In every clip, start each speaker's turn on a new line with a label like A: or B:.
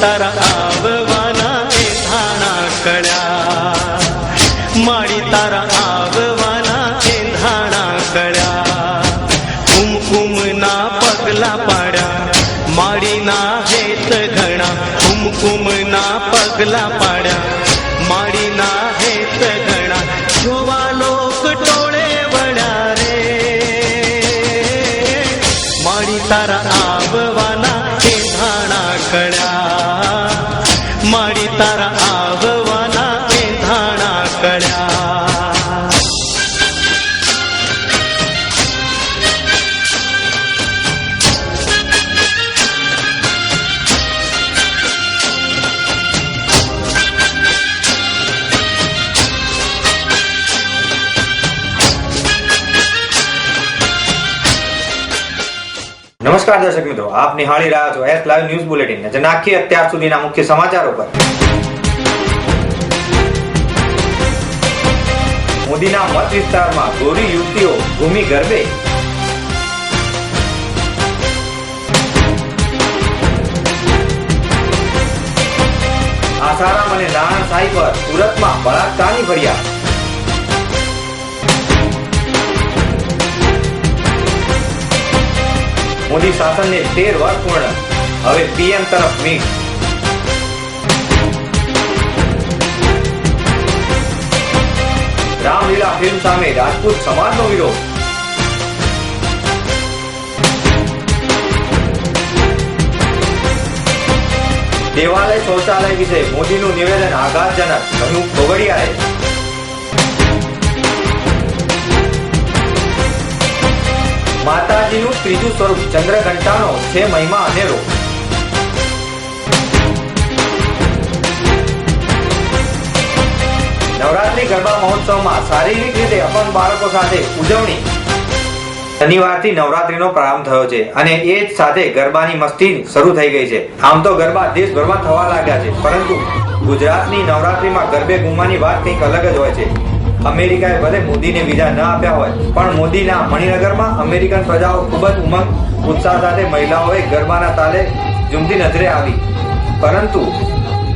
A: તારા આવવાના એ ધાણા કળ્યા. માળી તારા આવવાના એ ધાણા કળ્યા. કુમકુમના પગલા પાડ્યા. માળીના હેત ઘણા. કુમકુમના પગલા પાડ્યા. માળીના હેત ઘણા. જોવા લોક ટોળે વળ્યા રે. માળી તારા
B: નમસ્કાર દર્શક મિત્રો, આપ નિહાળી રહ્યા છો એસ લાઈવ ન્યૂઝ બુલેટિન નજર નાખીએ અત્યાર સુધીના મુખ્ય સમાચારો પર. મોદીના મત વિસ્તારમાં ગોરી યુવતીઓ ભૂમિ ગરબે. આસારામ અને નારાયણ સાંઈ પર સુરતમાં બળાત્કારની ફરિયાદ. મોદી શાસનને તેર વર્ષ પૂર્ણ. હવે પીએમ તરફ મીટ. રામલીલા ફિલ્મ સામે રાજપૂત સમાજનો વિરોધ. દેવાલય શૌચાલય વિશે મોદીનું નિવેદન આઘાતજનક કહ્યું કોગડિયાએ માતાજીનું ત્રીજું સ્વરૂપ, ચંદ્રઘંટાનો છે મહિમા અનેરો. નવરાત્રી, ગરબા મહોત્સવમાં શારીરિક રીતે અપંગ બાળકો સાથે ઉજવણી. શનિવારથી નવરાત્રીનો પ્રારંભ થયો છે અને એ જ સાથે ગરબાની મસ્તી શરૂ થઈ ગઈ છે. આમ તો ગરબા દેશભરમાં થવા લાગ્યા છે, પરંતુ ગુજરાતની નવરાત્રીમાં ગરબે ઘૂમવાની વાત કંઈક અલગ જ હોય છે. અમેરિકાએ ભલે મોદીને વિઝા ન આપ્યા હોય, પણ મોદીના મણિનગરમાં અમેરિકન પ્રજાઓ ખૂબ જ ઉમંગ, ઉત્સાહ સાથે મહિલાઓએ ગરબાના તાલે ઝૂમતી નજરે આવી. પરંતુ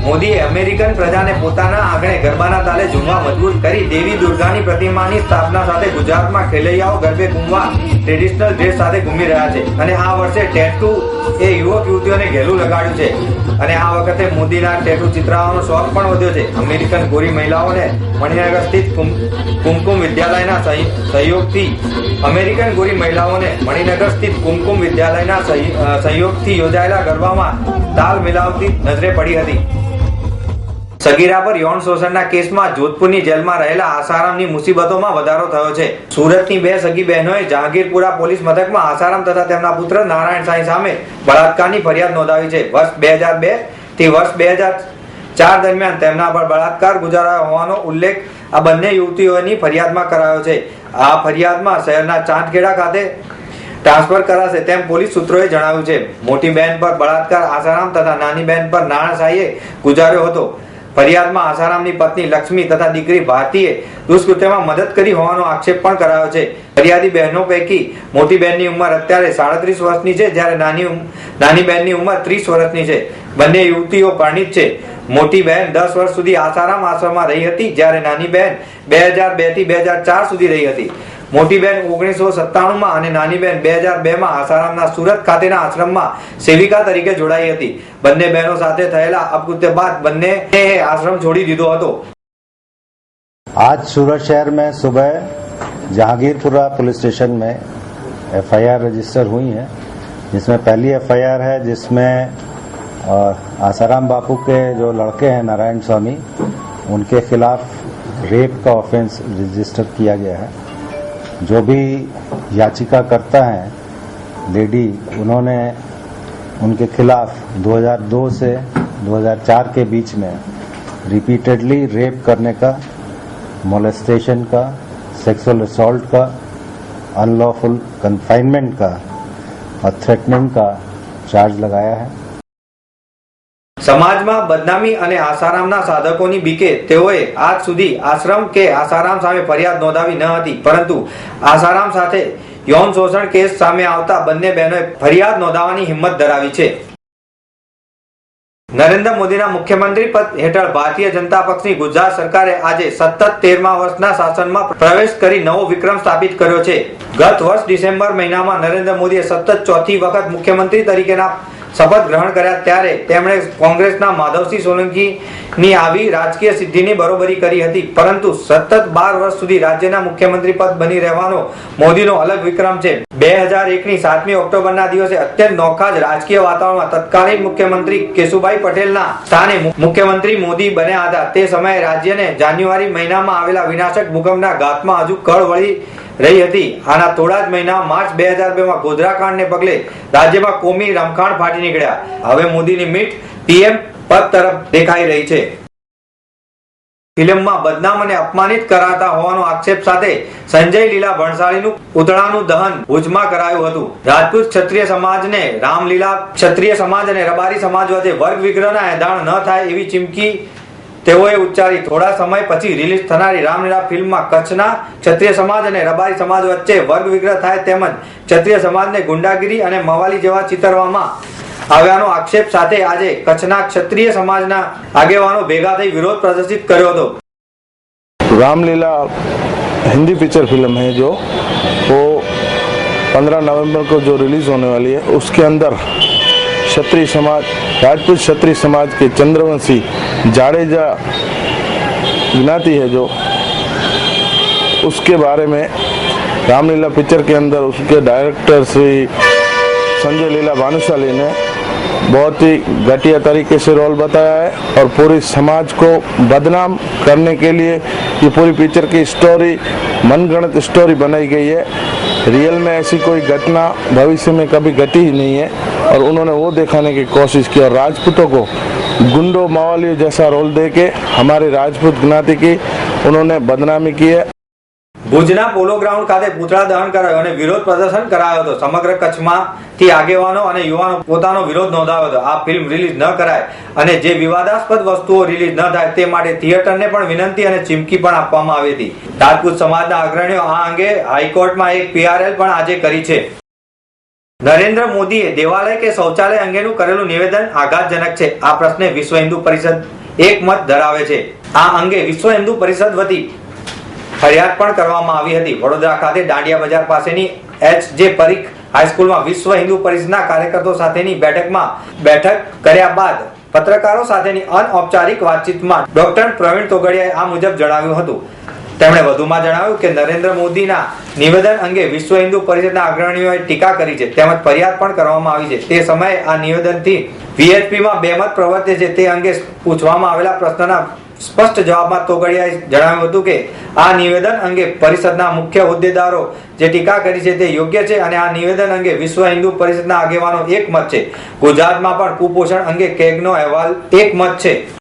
B: મોદીએ અમેરિકન પ્રજાને પોતાના આંગણે ગરબાના તાલે ઝૂમવા મજબૂર કરી દેવી દુર્ગાની પ્રતિમાની સ્થાપના સાથે ગુજરાતમાં ખેલૈયાઓ ગરબે ઘૂમવા ટ્રેડિશનલ ડ્રેસ સાથે ઘૂમી રહ્યા છે. અને આ વર્ષે ટેટુ એ યુવક યુવતીઓને ઘેલું લગાડ્યું છે. અને આ વખતે મોદીના ટેટુ ચિતરાવાનો શોખ પણ વધ્યો છે. અમેરિકન ગોરી મહિલાઓને મણિનગર સ્થિત કુમ- કુમકુમ વિદ્યાલયના સહયોગથી અમેરિકન ગોરી મહિલાઓને મણિનગર સ્થિત કુમકુમ વિદ્યાલયના સહી- સહયોગથી યોજાયેલા ગરબામાં તાલ મિલાવતી નજરે પડી હતી. સગીરા પર યૌન શોષણના કેસમાં જોધપુરની જેલમાં રહેલા આસારામની મુસીબતોમાં વધારો થયો છે. સુરતની બે સગી બહેનોએ જહાંગીરપુરા પોલીસ મથકમાં આસારામ તથા તેમના પુત્ર નારાયણ સાંઈ સામે બળાત્કારની ફરિયાદ નોંધાવી છે. વર્ષ બે હજાર બેથી વર્ષ બે હજાર ચાર દરમિયાન તેમના પર બળાત્કાર ગુજારાયો હોવાનો ઉલ્લેખ આ બંને યુવતીઓની ફરિયાદમાં કરાયો છે. આ ફરિયાદમાં શહેરના ચાંદખેડા ખાતે ટ્રાન્સફર કરાશે તેમ પોલીસ સૂત્રોએ જણાવ્યું છે. મોટી બહેન પર બળાત્કાર આસારામ તથા નાની બહેન પર નાણાસાઈએ ગુજાર્યો હતો. ફરિયાદમાં આસારામની પત્ની લક્ષ્મી તથા દીકરી ભારતીએ દુષ્કૃત્યમાં મદદ કરી હોવાનો આક્ષેપ પણ કરાયો છે. ફરિયાદી બહેનો પૈકી મોટી બહેનની ઉંમર અત્યારે સાડત્રીસ વર્ષની છે, જ્યારે નાની નાની બહેનની ઉંમર ત્રીસ વર્ષની છે. બંને યુવતીઓ પરણિત છે. મોટી બહેન દસ વર્ષ સુધી આસારામ આશ્રમમાં રહી હતી, જ્યારે નાની બહેન બે હજાર બેથી બે હજાર ચાર સુધી રહી હતી. મોટી બેન ઓગણીસો સત્તાણુંમાં અને નાની બેન બે હજાર બેમાં આસારામના સુરત ખાતેના આશ્રમમાં સેવિકા તરીકે જોડાઈ હતી બંને બહેનો સાથે થયેલા અપકૃત્ય બાદ બંને આશ્રમ છોડી દીધો હતો
C: आज सूरत शहर में सुबह जहांगीरपुरा पुलिस स्टेशन में एफआईआर रजिस्टर हुई है जिसमें पहली एफआईआर है जिसमें अ, आसाराम बापू के जो लड़के हैं नारायण स्वामी उनके खिलाफ रेप का ऑफेंस रजिस्टर किया गया है जो भी याचिका करता है, लेडी, उन्होंने उनके खिलाफ 2002 से 2004 के बीच में रिपीटेडली रेप करने का मोलेस्टेशन का सेक्सुअल असॉल्ट का अनलॉफुल कन्फाइनमेंट का और थ्रेटनिंग का चार्ज लगाया है।
B: સમાજમાં બદનામી અને આસારામના સાધકોની બીકે તેઓએ આજ સુધી આશ્રમ કે આસારામ સામે ફરિયાદ નોંધાવી ન હતી. પરંતુ આસારામ સાથે યૌન શોષણ કેસ સામે આવતા બંને બહેનોએ ફરિયાદ નોંધાવવાની હિંમત ધરાવી છે. નરેન્દ્ર મોદીના મુખ્યમંત્રી પદ હેઠળ ભારતીય જનતા પક્ષની ગુજરાત સરકારે આજે સતત તેરમા વર્ષના શાસનમાં પ્રવેશ કરી નવો વિક્રમ સ્થાપિત કર્યો છે. ગત વર્ષ ડિસેમ્બર મહિનામાં નરેન્દ્ર મોદીએ સતત ચોથી વખત મુખ્યમંત્રી તરીકેના શપથ ગ્રહણ કર્યા ત્યારે તેમણે કોંગ્રેસના માધવસિંહ સોલંકીની આવી રાજકીય સિદ્ધિની બરોબરી કરી હતી. પરંતુ સતત બાર વર્ષ સુધી રાજ્યના મુખ્યમંત્રી પદ બની રહેવાનો મોદીનો અલગ વિક્રમ છે. બે હજાર એકની સાતમી ઓક્ટોબરના દિવસે અત્યંત નોખા જ રાજકીય વાતાવરણમાં તત્કાલીન મુખ્યમંત્રી કેશુભાઈ પટેલના સ્થાને મુખ્યમંત્રી મોદી બન્યા હતા. તે સમયે રાજ્યને જાન્યુઆરી મહિનામાં આવેલા વિનાશક ભૂકંપના ઘાતમાં હજુ કળ વળી રહી હતી. આના થોડા જ મહિના માર્ચ બે હજાર બે માં ગોધરાકાંડને પગલે રાજ્યમાં કોમી રમખાણ ફાટી નીકળ્યા. હવે મોદીની મીટ પીએમ પદ તરફ દેખાઈ રહી છે. ફિલ્મમાં બદનામ અને અપમાનિત કરાતા હોવાનો આક્ષેપ સાથે સંજય લીલા ભણસાળીનું પૂતળાનું દહન ભુજમાં કરાયું હતું. રાજપૂત ક્ષત્રિય સમાજને રામલીલા ક્ષત્રિય સમાજ અને રબારી સમાજ વચ્ચે વર્ગ વિગ્રહના એંધાણ ન થાય એવી ચીમકી તેઓએ ઉચ્ચારી થોડા સમય પછી રિલીઝ થનારી રામલીલા ફિલ્મમાં કચ્છના ક્ષત્રિય સમાજ અને રબારી સમાજ વચ્ચે વર્ગ વિગ્રહ થાય તેમજ ક્ષત્રિય સમાજને ગુંડાગીરી અને મવાલી જેવા ચિતરવામાં આવ્યાનો આક્ષેપ સાથે આજે કચ્છના ક્ષત્રિય સમાજના આગેવાનો ભેગા થઈ વિરોધ પ્રદર્શિત કર્યો હતો
D: रामलीला हिंदी पिक्चर फिल्म है जो वो 15 नवंबर को जो रिलीज होने वाली है उसके अंदर क्षत्रिय समाज राजपूत क्षत्रिय समाज के चंद्रवंशी जाडेजा ज्ञाति है जो उसके बारे में रामलीला पिक्चर के अंदर उसके डायरेक्टर श्री संजय लीला भानुशाली ने बहुत ही घटिया तरीके से रोल बताया है और पूरी समाज को बदनाम करने के लिए ये पूरी पिक्चर की स्टोरी मनगढ़ंत स्टोरी बनाई गई है। रियल में ऐसी कोई घटना भविष्य में कभी घटी ही नहीं है और उन्होंने वो दिखाने की कोशिश की और राजपूतों को गुंडो मावालियों जैसा रोल दे के हमारी राजपूत ज्ञाति की उन्होंने बदनामी की है।
B: ભુજના પોલો ગ્રાઉન્ડ ખાતે પૂતળા દહન કરાયો અને વિરોધ પ્રદર્શન કરાયો હતો. સમગ્ર કચ્છમાંથી આગેવાનો અને યુવાનો પોતાનો વિરોધ નોંધાવ્યો હતો. આ ફિલ્મ રિલીઝ ન કરાય અને જે વિવાદાસ્પદ વસ્તુઓ રિલીઝ ન થાય તે માટે થિયેટરને પણ વિનંતી અને ચીમકી પણ આપવામાં આવી હતી. રાજપૂત સમાજના અગ્રણીઓ આ અંગે હાઈકોર્ટમાં એક પીઆરએલ પણ આજે કરી છે. નરેન્દ્ર મોદીએ દેવાલય કે શૌચાલય અંગેનું કરેલું નિવેદન આઘાતજનક છે. આ પ્રશ્ને વિશ્વ હિન્દુ પરિષદ એક મત ધરાવે છે. આ અંગે વિશ્વ હિન્દુ પરિષદ વતી ફરિયાદ પણ કરવામાં આવી હતી. વડોદરા ખાતે દાંડિયા બજાર પાસેની એચ જે પરીખ હાઈસ્કૂલમાં વિશ્વ હિન્દુ પરિષદના કાર્યકર્તાઓ સાથેની બેઠકમાં બેઠક કર્યા બાદ પત્રકારો સાથેની અનૌપચારિક વાતચીતમાં ડોક્ટર પ્રવીણ તોગડિયાએ આ મુજબ જણાવ્યું હતું. તેમણે વધુમાં જણાવ્યું કે નરેન્દ્ર મોદીના નિવેદન અંગે વિશ્વ હિન્દુ પરિષદના અગ્રણીઓએ ટીકા કરી છે. તેમજ ફરિયાદ પણ કરવામાં આવી છે. તે સમયે આ નિવેદનથી વીએચપીમાં બેમત પ્રવર્તે છે. તે અંગે પૂછવામાં આવેલા પ્રશ્નના સ્પષ્ટ જવાબમાં તોગડિયાએ જણાવ્યું હતું કે, આ નિવેદન અંગે પરિષદના મુખ્ય હોદ્દેદારો જે ટીકા કરી છે તે યોગ્ય છે અને આ નિવેદન અંગે વિશ્વ હિન્દુ પરિષદના આગેવાનો એક મત છે. ગુજરાતમાં પણ કુપોષણ અંગે કેગનો અહેવાલ એક મત છે.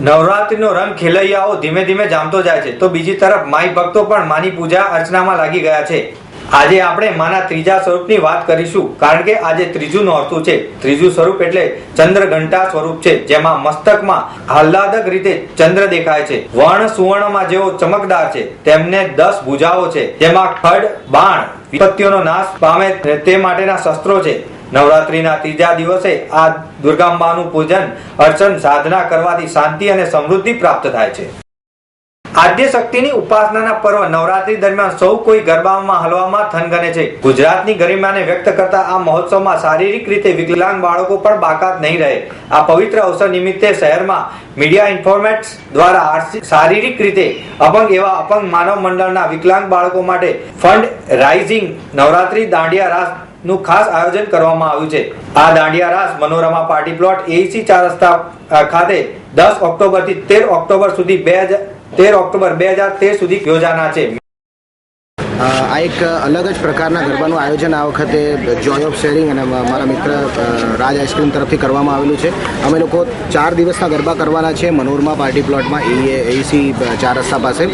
B: નવરાત્રીનો રંગ ખેલૈયાઓ ધીમે ધીમે જામતો જાય છે. તો બીજી તરફ માઈ ભક્તો પણ માની પૂજા અર્ચનામાં લાગી ગયા છે. આજે આપણે માના ત્રીજા સ્વરૂપની વાત કરીશું, કારણ કે આજે ત્રીજું નોરતું છે. ત્રીજું સ્વરૂપ એટલે ચંદ્ર ઘંટા સ્વરૂપ છે, જેમાં મસ્તકમાં આહલાદક રીતે ચંદ્ર દેખાય છે. વર્ણ સુવર્ણમાં જેઓ ચમકદાર છે, તેમને દસ ભુજાઓ છે. જેમાં ખડ, બાણ, વિપત્તિઓનો નાશ પામે તે માટેના શસ્ત્રો છે. નવરાત્રીના ત્રીજા દિવસે આ દુર્ગાંબાનું પૂજન, અર્ચન, સાધના કરવાથી શાંતિ અને સમૃદ્ધિ પ્રાપ્ત થાય છે. આદ્ય શક્તિની ઉપાસનાના પર્વ નવરાત્રી દરમિયાન સૌ કોઈ ગરબામાં, હલવામાં થનગને છે. ગુજરાતની ગરિમાને વ્યક્ત કરતા આ મહોત્સવમાં શારીરિક રીતે વિકલાંગ બાળકો પણ બાકાત નહીં રહે. આ પવિત્ર અવસર નિમિત્તે શહેરમાં મીડિયા ઇન્ફોર્મેટ્સ દ્વારા શારીરિક રીતે અપંગ એવા અપંગ માનવ મંડળના વિકલાંગ બાળકો માટે ફંડ રાઇઝિંગ નવરાત્રી દાંડિયા રાસનું ખાસ આયોજન કરવામાં આવ્યું છે. આ dandiya raas Manorama party plot AC ચાર રસ્તા ખાતે દસ ઓક્ટોબરથી તેર ઓક્ટોબર સુધી બે તેર ઓક્ટોબર બે હજાર તેર સુધી યોજાના છે.
E: આ એક અલગ જ પ્રકારના ગરબાનું આયોજન આ વખતે જોય ઓફ શેરિંગ અને મારા મિત્ર રાજ આઈસ્ક્રીમ તરફથી કરવામાં આવેલું છે. અમે લોકો ચાર દિવસના ગરબા કરવાના છે મનોરમા, પાર્ટી પ્લોટમાં એ એસી ચાર રસ્તા પાસે.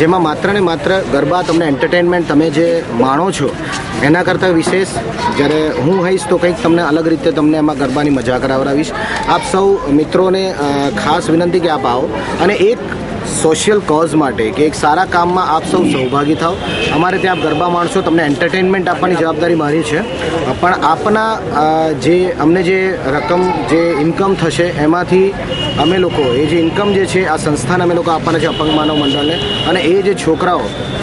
E: જેમાં માત્ર ને માત્ર ગરબા તમને એન્ટરટેનમેન્ટ તમે જે માણો છો, એના કરતાં વિશેષ જ્યારે હું હઈશ તો કંઈક તમને અલગ રીતે તમને એમાં ગરબાની મજા કરાવડાવીશ. આપ સૌ મિત્રોને ખાસ વિનંતી કે આપ આવો. અને એક સોશિયલ કોઝ માટે કે એક સારા કામમાં આપ સૌ સહભાગી થાઓ અમારે ત્યાં આપ ગરબા માણશો, તમને એન્ટરટેનમેન્ટ આપવાની જવાબદારી મારી છે. પણ આપના જે, અમને જે રકમ, જે ઇન્કમ થશે, એમાંથી અમે લોકો, એ જે ઇન્કમ જે છે, આ સંસ્થાને અમે લોકો આપવાના છે અપંગ માનવ મંડળને. અને એ જે છોકરાઓ,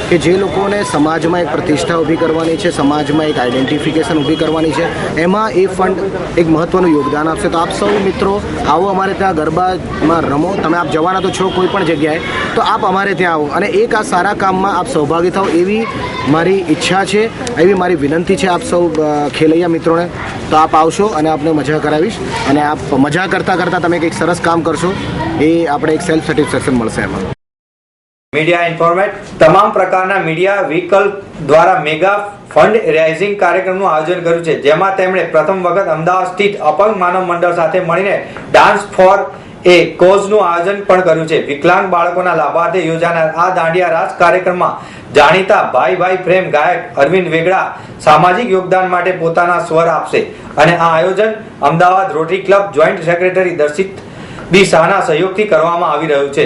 E: કે જે લોકોને સમાજમાં એક પ્રતિષ્ઠા ઊભી કરવાની છે, સમાજમાં એક આઈડેન્ટિફિકેશન ઊભી કરવાની છે, એમાં એ ફંડ એક મહત્ત્વનું યોગદાન આપશે. તો આપ સૌ મિત્રો, આવો અમારે ત્યાં ગરબામાં રમો. તમે આપ જવાના તો છો કોઈ પણ જગ્યાએ. તો આપ અમારે ત્યાં આવો. અને એક આ સારા કામમાં આપ સહભાગી થાઓ એવી મારી ઈચ્છા છે, એવી મારી વિનંતી છે આપ સૌ ખેલૈયા મિત્રોને. તો આપ આવશો અને આપને મજા કરાવીશ. અને આપ મજા કરતાં કરતાં તમે કંઈક સરસ કામ કરશો, એ આપણે એક સેલ્ફ સેટિસ્ફેક્શન મળશે એમાં.
B: મીડિયા ઇન્ફોર્મેટ. તમામ પ્રકારના મીડિયા વ્હીકલ દ્વારા મેગા ફંડ રેઇઝિંગ કાર્યક્રમનું આયોજન કર્યું છે. જેમાં તેમણે પ્રથમ વખત અમદાવાદ સ્થિત અપંગ માનવ મંડળ સાથે મળીને ડાન્સ ફોર એ કોઝનું આયોજન પણ કર્યું છે. વિકલાંગ બાળકોના લાભાર્થે યોજાનાર આ દાંડિયા રાસ કાર્યક્રમમાં જાણીતા ભાઈ ભાઈ પ્રેમ ગાયક અરવિંદ વેગડા સામાજિક યોગદાન માટે પોતાના સ્વર આપશે અને આ આયોજન Ahmedabad rotary club joint secretary Darshit B શાહના સહયોગથી કરવામાં આવી રહ્યું છે.